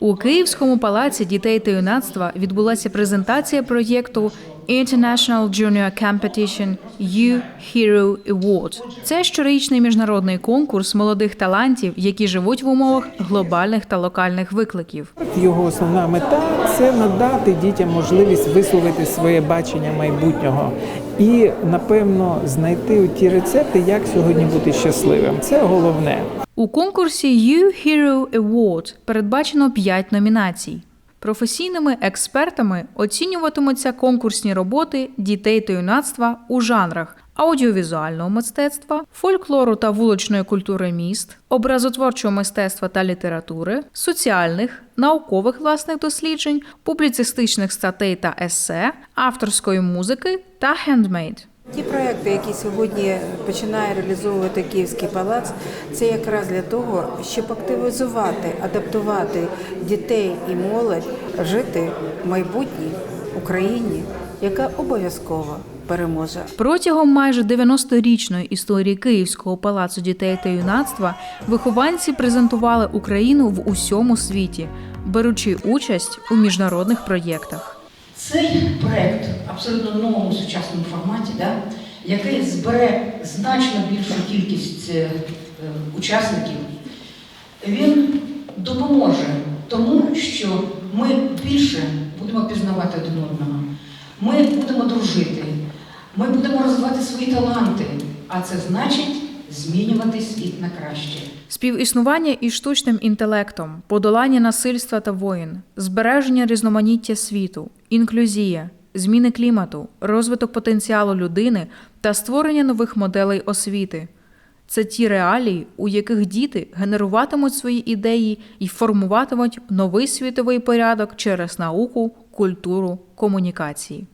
У Київському палаці дітей та юнацтва відбулася презентація проєкту International Junior Competition You Hero Award. Це щорічний міжнародний конкурс молодих талантів, які живуть в умовах глобальних та локальних викликів. Його основна мета це надати дітям можливість висловити своє бачення майбутнього і, напевно, знайти ті рецепти, як сьогодні бути щасливим. Це головне. У конкурсі You Hero Award передбачено 5 номінацій. Професійними експертами оцінюватимуться конкурсні роботи дітей та юнацтва у жанрах аудіовізуального мистецтва, фольклору та вуличної культури міст, образотворчого мистецтва та літератури, соціальних, наукових власних досліджень, публіцистичних статей та есе, авторської музики та хендмейд. Ті проекти, які сьогодні починає реалізовувати Київський палац, це якраз для того, щоб активізувати, адаптувати дітей і молодь жити в майбутній Україні, яка обов'язково переможе. Протягом майже 90-річної історії Київського палацу дітей та юнацтва вихованці презентували Україну в усьому світі, беручи участь у міжнародних проєктах. Цей проект абсолютно новому сучасному форматі, да, який збере значно більшу кількість е, учасників, він допоможе тому, що ми більше будемо пізнавати один одного, ми будемо дружити, ми будемо розвивати свої таланти, а це значить змінювати світ на краще. Співіснування із штучним інтелектом, подолання насильства та воїн, збереження різноманіття світу, інклюзія, зміни клімату, розвиток потенціалу людини та створення нових моделей освіти. Це ті реалії, у яких діти генеруватимуть свої ідеї і формуватимуть новий світовий порядок через науку, культуру, комунікації.